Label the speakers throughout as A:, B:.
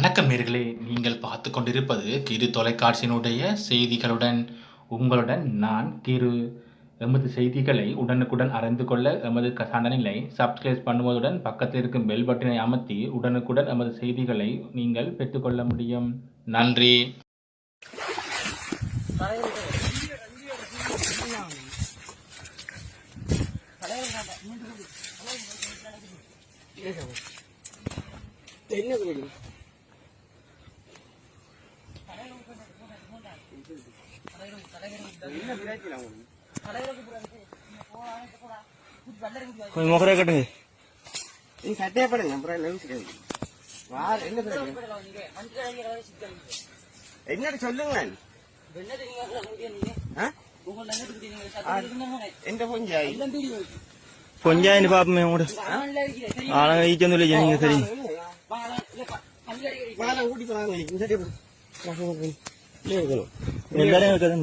A: வணக்கம் நேர்களே. நீங்கள் பார்த்து கொண்டிருப்பது கிரு தொலைக்காட்சியினுடைய செய்திகளுடன். உங்களுடன் நான் கிரு. எமது செய்திகளை உடனுக்குடன் அறிந்து கொள்ள எமது க- சேனலை சப்ஸ்கிரைப் பண்ணுவதுடன் பக்கத்தில் இருக்கும் பெல் பட்டனை அமர்த்தி உடனுக்குடன் எமது செய்திகளை நீங்கள் பெற்றுக்கொள்ள முடியும். நன்றி.
B: என்ன
C: கொஞ்சம் முகரே கட்டுங்க
B: நீ சட்டையே படுங்க அப்புறம் நினைச்சுக்காது வார் என்ன என்னட்டு சொல்லுங்க എന്റെ പൊഞ്ചായി
C: പൊഞ്ചായി പാപ്പമ്മ
B: കൂടെ ആളെ കഴിക്കൊന്നുമില്ല ജനിക്കുന്ന ശരി
C: എല്ലാരെയും വെക്കാതെ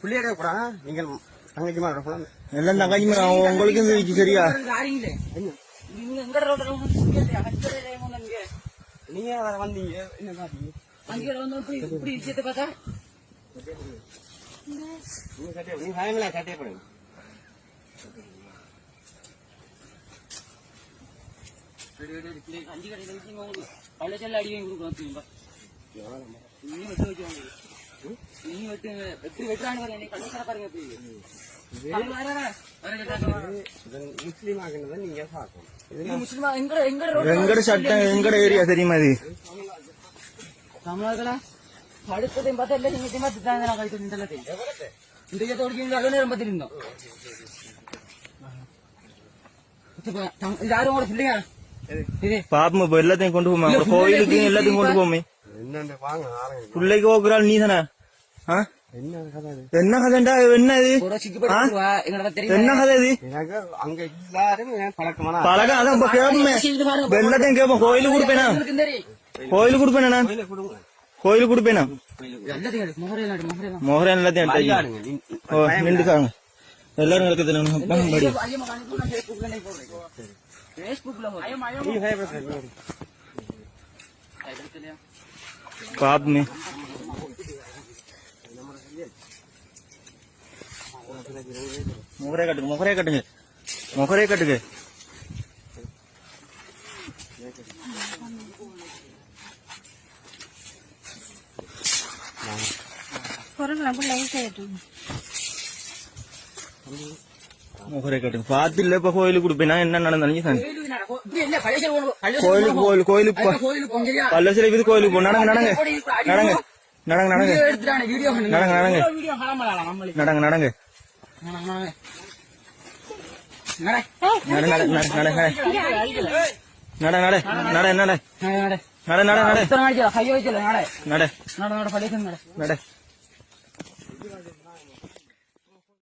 B: புள்ளியடா கூடா நீங்கள் தங்கச்சி மாதிரி
C: எல்லாம் தங்கச்சி மாதிரி உங்களுக்கு இருந்துச்சு சரியா
B: நீங்க வர வந்தீங்க என்ன பாத்தீங்க அங்கே வந்து இப்படி விஷயத்தை பார்த்தா நீங்க
C: சட்டையை நீங்க
D: சாயங்களா சட்டையை போடுங்க அஞ்சு கடையில் வச்சு உங்களுக்கு பல செல்ல அடி வாங்கி கொடுக்கணும் திரும்ப நீ வெட்டு வச்சு நீ வெட்டு வெட்டு வெட்டுறான்னு பாருங்க
C: பாப்பமா இப்ப எல்லாத்தையும் கொண்டு போமா அப்புறம் கோயிலுக்கு எல்லாத்தையும் கொண்டு போமே பிள்ளைக்கு போக்குறாள் நீ தானே
B: என்ன
C: கதைண்டா என்ன இது என்ன கதை இது பழக்கம் அதான் கேப்பமே எல்லாத்தையும் கேப்போம் கோயிலுக்கு கொடுப்பேனா எல்லாரும்
D: बाद में मोखरे कट गए मोखरे कट गए मोखरे
B: कट गए फरक ना
C: बोला முகரே கட்டுங்க பார்த்து இல்ல இப்ப கோயிலுக்கு கொடுப்பேன் என்ன நடந்தாலும் கோயிலுக்கு கோயில் கோயிலுக்கு போ-
D: கோயிலுக்கு போங்கயா
C: பல்லசில இது கோயிலுக்கு போ நடங்க நடங்க நடங்க நடங்க நடங்க நடங்க நடங்க நடங்க நடங்க
D: நட
C: நட நட நட நட நட நட நட நட நட
D: நட
C: நட நட நட
D: இத்தனை நாளைக்கு கையை வைக்கல நட
C: நட
D: நட நட பள்ளிக்கு நட
C: நட